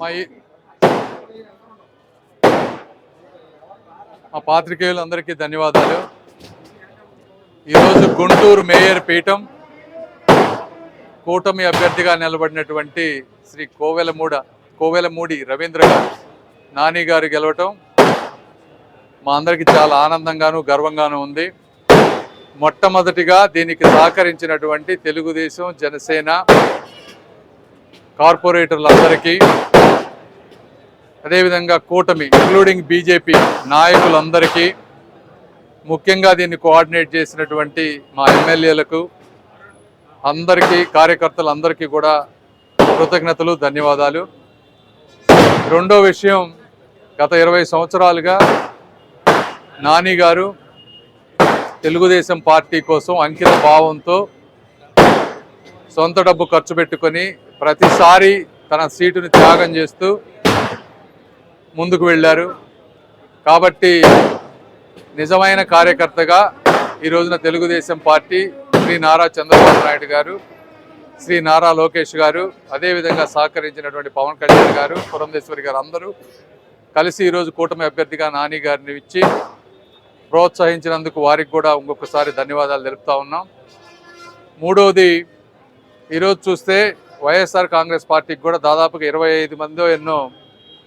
మా మా పాత్రికేయులందరికీ ధన్యవాదాలు. ఈరోజు గుంటూరు మేయర్ పీఠం కూటమి అభ్యర్థిగా నిలబడినటువంటి శ్రీ కోవెలమూడ కోవెలమూడి రవీంద్ర గారు. నాని గారు గెలవటం మా అందరికీ చాలా ఆనందంగాను గర్వంగాను ఉంది. మొట్టమొదటిగా దీనికి సహకరించినటువంటి తెలుగుదేశం జనసేన కార్పొరేటర్లందరికీ అదేవిధంగా కూటమి ఇంక్లూడింగ్ బీజేపీ నాయకులందరికీ ముఖ్యంగా దీన్ని కోఆర్డినేట్ చేసినటువంటి మా ఎమ్మెల్యేలకు అందరికీ కార్యకర్తలందరికీ కూడా కృతజ్ఞతలు ధన్యవాదాలు. రెండో విషయం గత ఇరవై సంవత్సరాలుగా నాని గారు తెలుగుదేశం పార్టీ కోసం అంకిత భావంతో సొంత డబ్బు ఖర్చు పెట్టుకొని ప్రతిసారి తన సీటుని త్యాగం చేస్తూ ముందుకు వెళ్ళారు. కాబట్టి నిజమైన కార్యకర్తగా ఈ రోజున తెలుగుదేశం పార్టీ శ్రీ నారా చంద్రబాబు నాయుడు గారు శ్రీ నారా లోకేష్ గారు అదేవిధంగా సహకరించినటువంటి పవన్ కళ్యాణ్ గారు పురంధేశ్వరి గారు అందరూ కలిసి ఈరోజు కూటమి అభ్యర్థిగా నాని గారిని ఇచ్చి ప్రోత్సహించినందుకు వారికి కూడా ఇంకొకసారి ధన్యవాదాలు తెలుపుతా ఉన్నాం. మూడవది ఈరోజు చూస్తే వైఎస్ఆర్ కాంగ్రెస్ పార్టీకి కూడా దాదాపుగా ఇరవై ఐదు మందో ఎన్నో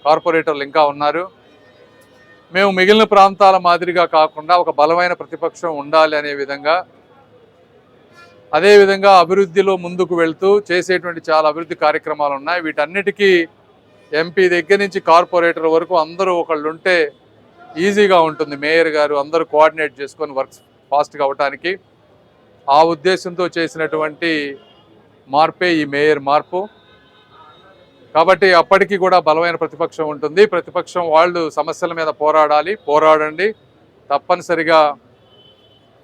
కార్పొరేటర్లు ఇంకా ఉన్నారు. మేము మిగిలిన ప్రాంతాల మాదిరిగా కాకుండా ఒక బలమైన ప్రతిపక్షం ఉండాలి అనే విధంగా అదేవిధంగా అభివృద్ధిలో ముందుకు వెళ్తూ చేసేటువంటి చాలా అభివృద్ధి కార్యక్రమాలు ఉన్నాయి. వీటన్నిటికీ ఎంపీ దగ్గర నుంచి కార్పొరేటర్ వరకు అందరూ ఒకళ్ళు ఉంటే ఈజీగా ఉంటుంది. మేయర్ గారు అందరూ కోఆర్డినేట్ చేసుకొని వర్క్స్ ఫాస్ట్గా అవటానికి ఆ ఉద్దేశంతో చేసినటువంటి మార్పే ఈ మేయర్ మార్పు. కాబట్టి అప్పటికి కూడా బలమైన ప్రతిపక్షం ఉంటుంది. ప్రతిపక్షం వాళ్ళు సమస్యల మీద పోరాడాలి. పోరాడండి. తప్పనిసరిగా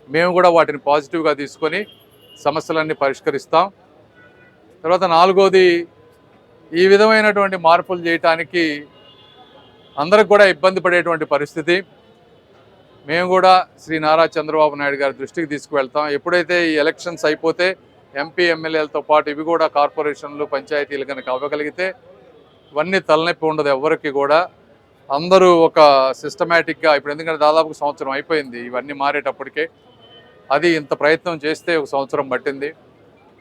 మేము కూడా వాటిని పాజిటివ్గా తీసుకొని సమస్యలన్నీ పరిష్కరిస్తాం. తర్వాత నాలుగోది ఈ విధమైనటువంటి మార్పులు చేయటానికి అందరికి కూడా ఇబ్బంది పడేటువంటి పరిస్థితి. మేము కూడా శ్రీ నారా చంద్రబాబు నాయుడు గారి దృష్టికి తీసుకువెళ్తాం. ఎప్పుడైతే ఈ ఎలక్షన్స్ అయిపోతే ఎంపీ ఎమ్మెల్యేలతో పాటు ఇవి కూడా కార్పొరేషన్లు పంచాయతీలు కనుక అవ్వగలిగితే ఇవన్నీ తలనొప్పి ఉండదు ఎవరికి కూడా. అందరూ ఒక సిస్టమేటిక్గా ఇప్పుడు ఎందుకంటే దాదాపు సంవత్సరం అయిపోయింది ఇవన్నీ మారేటప్పటికే. అది ఇంత ప్రయత్నం చేస్తే ఒక సంవత్సరం పట్టింది.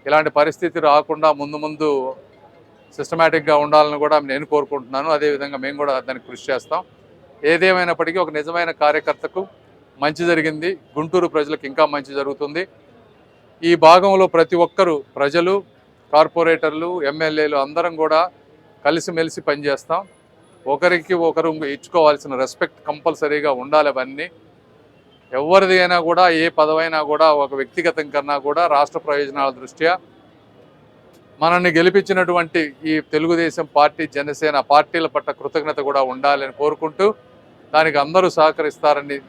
ఇలాంటి పరిస్థితి రాకుండా ముందు ముందు సిస్టమేటిక్గా ఉండాలని కూడా నేను కోరుకుంటున్నాను. అదేవిధంగా మేము కూడా దానికి కృషి చేస్తాం. ఏదేమైనప్పటికీ ఒక నిజమైన కార్యకర్తకు మంచి జరిగింది. గుంటూరు ప్రజలకు ఇంకా మంచి జరుగుతుంది. ఈ భాగంలో ప్రతి ఒక్కరూ ప్రజలు కార్పొరేటర్లు ఎమ్మెల్యేలు అందరం కూడా కలిసిమెలిసి పనిచేస్తాం. ఒకరికి ఒకరు ఇచ్చుకోవాల్సిన రెస్పెక్ట్ కంపల్సరీగా ఉండాలి అవన్నీ. ఎవరిది అయినా కూడా ఏ పదవైనా కూడా ఒక వ్యక్తిగతం కన్నా కూడా రాష్ట్ర ప్రయోజనాల దృష్ట్యా మనల్ని గెలిపించినటువంటి ఈ తెలుగుదేశం పార్టీ జనసేన పార్టీల పట్ల కృతజ్ఞత కూడా ఉండాలని కోరుకుంటూ దానికి అందరూ సహకరిస్తారని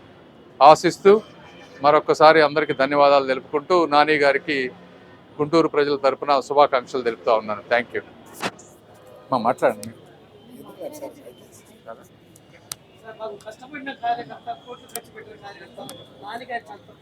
ఆశిస్తూ మరొకసారి అందరికీ ధన్యవాదాలు తెలుపుకుంటూ నాని గారికి గుంటూరు ప్రజల తరపున శుభాకాంక్షలు తెలుపుతా ఉన్నాను. థ్యాంక్ యూ మా మాట్లాడండి. కష్టపడిన కార్యకర్త కోట్లు ఖర్చు పెట్టిన కార్యకర్త నాన్నగారు